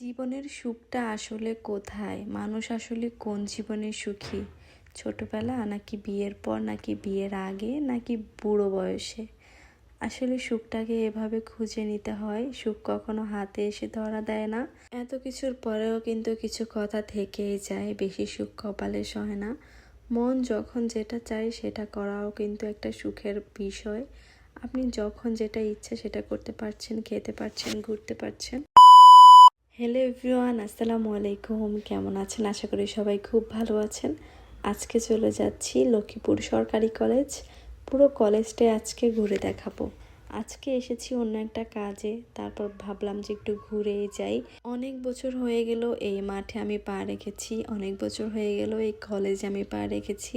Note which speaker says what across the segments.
Speaker 1: জীবনের সুখটা আসলে কোথায়? মানুষ আসলে কোন জীবনে সুখী? ছোটবেলা নাকি বিয়ের পর, নাকি বিয়ের আগে, নাকি বুড়ো বয়সে? আসলে সুখটাকে এভাবে খুঁজে নিতে হয়। সুখ কখনো হাতে এসে ধরা দেয় না। এত কিছুর পরেও কিন্তু কিছু কথা থেকেই যায়। বেশি সুখ কপালে সয় না। মন যখন যেটা চায় সেটা করাও কিন্তু একটা সুখের বিষয়। আপনি যখন যেটা ইচ্ছা সেটা করতে পারছেন, খেতে পারছেন, ঘুরতে পারছেন। হ্যালো এভরিওয়ান আসসালামু আলাইকুম। কেমন আছেন? আশা করি সবাই খুব ভালো আছেন। আজকে চলে যাচ্ছি লক্ষ্মীপুর সরকারি কলেজ। পুরো কলেজটাই আজকে ঘুরে দেখাবো। আজকে এসেছি অন্য একটা কাজে, তারপর ভাবলাম যে একটু ঘুরেই যাই। অনেক বছর হয়ে গেল, এই মাঠে আমি পা রেখেছি। অনেক বছর হয়ে গেল, এই কলেজে আমি পা রেখেছি।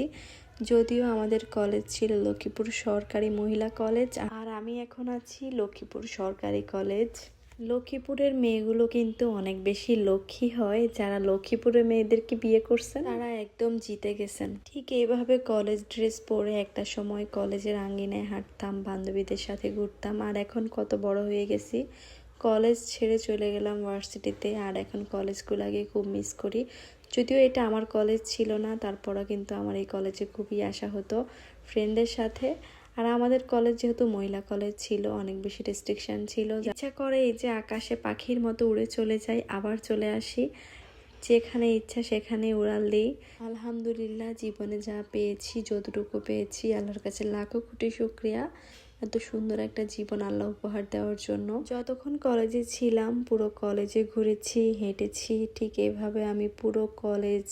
Speaker 1: যদিও আমাদের কলেজ ছিল লক্ষ্মীপুর সরকারি মহিলা কলেজ, আর আমি এখন আছি লক্ষ্মীপুর সরকারি কলেজ। লক্ষ্মীপুরের মেয়েগুলো কিন্তু অনেক বেশি লক্ষ্মী হয়। যারা লক্ষ্মীপুরের মেয়েদেরকে বিয়ে করছেন, তারা একদম জিতে গেছেন। ঠিক এইভাবে কলেজ ড্রেস পরে একটা সময় কলেজের আঙ্গিনায় হাঁটতাম, বান্ধবীদের সাথে ঘুরতাম। আর এখন কত বড় হয়ে গেছি। কলেজ ছেড়ে চলে গেলাম ভার্সিটিতে। আর এখন কলেজগুলোকে খুব মিস করি। যদিও এটা আমার কলেজ ছিল না, তারপরও কিন্তু আমার এই কলেজে খুবই আসা হতো। ফ্রেন্ডের সাথে আর আমাদের কলেজ যেহেতু মহিলা কলেজ ছিল, অনেক বেশি রেস্ট্রিকশন ছিল। ইচ্ছা করে এই যে আকাশে পাখির মতো উড়ে চলে যাই, আবার চলে আসি। যেখানে ইচ্ছা সেখানে উড়াল দিই। আলহামদুলিল্লাহ, জীবনে যা পেয়েছি, যতটুকু পেয়েছি, আল্লাহর কাছে লাখো কোটি শুক্রিয়া। এত সুন্দর একটা জীবন আল্লাহ উপহার দেওয়ার জন্য। যতক্ষণ কলেজে ছিলাম, পুরো কলেজে ঘুরেছি, হেঁটেছি, ঠিক এভাবে আমি পুরো কলেজ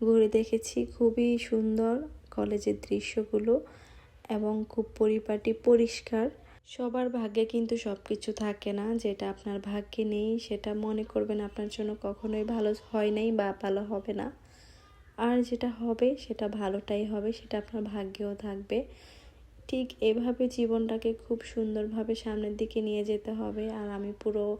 Speaker 1: ঘুরে দেখেছি। খুবই সুন্দর কলেজের দৃশ্যগুলো। এবং খুব পরিপাটি, পরিষ্কার। সবার ভাগ্যে কিন্তু সব কিছু থাকে না। যেটা আপনার ভাগ্যে নেই, সেটা মনে করবেন আপনার জন্য কখনোই ভালো হয় নাই বা ভালো হবে না। আর যেটা হবে, সেটা ভালোটাই হবে, সেটা আপনার ভাগ্যেও থাকবে। ঠিক এভাবে জীবনটাকে খুব সুন্দরভাবে সামনের দিকে নিয়ে যেতে হবে। আর আমি পুরো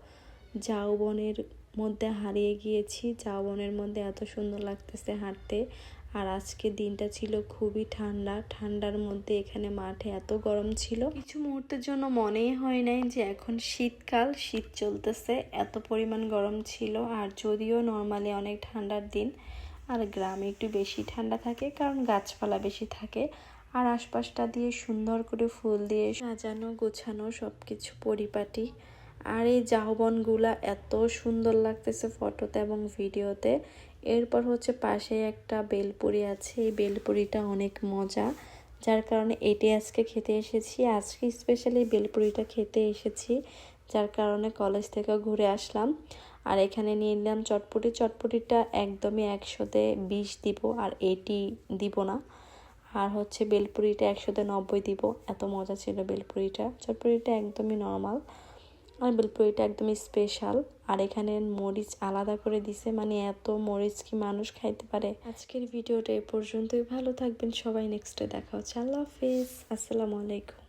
Speaker 1: ঝাউবনের মধ্যে হারিয়ে গিয়েছি। ঝাউবনের মধ্যে এত সুন্দর লাগতেছে হাঁটতে। আর আজকে দিনটা ছিল খুবই ঠান্ডা। ঠান্ডার মধ্যে এখানে মাঠে এত গরম ছিল। কিছু মুহূর্তের জন্য মনেই হয় নাই যে এখন শীতকাল, শীত চলতেছে, এত পরিমাণ গরম ছিল। আর যদিও নর্মালি অনেক ঠান্ডার দিন, আর গ্রামে একটু বেশি ঠান্ডা থাকে, কারণ গাছপালা বেশি থাকে। আর আশপাশটা দিয়ে সুন্দর করে ফুল দিয়ে সাজানো, গোছানো সব কিছু পরিপাটি। আর এই জাহবনগুলা এত সুন্দর লাগতেছে ফটোতে এবং ভিডিওতে। এরপর হচ্ছে পাশে একটা বেলপুরি আছে। এই বেলপুরিটা অনেক মজা, যার কারণে এটি আজকে খেতে এসেছি। আজকে স্পেশালি বেলপুরিটা খেতে এসেছি, যার কারণে কলেজ থেকে ঘুরে আসলাম। আর এখানে নিয়ে নিলাম চটপটি। চটপটিটা একদমই একশোতে বিশ দিব, আর এটি দিব না। আর হচ্ছে বেলপুরিটা একশোতে নব্বই দিব। এত মজা ছিল বেলপুরিটা। চটপুরিটা একদমই নর্মাল আর বেলপুরিটা একদমই স্পেশাল আর এখানে মরিচ আলাদা করে দিছে মানে এত মরিচ কি মানুষ খাইতে পারে। আজকের ভিডিওটা এ পর্যন্তই। ভালো থাকবেন সবাই নেক্সটে দেখা হচ্ছে। আল্লাহ হাফিজ। আসসালামু আলাইকুম।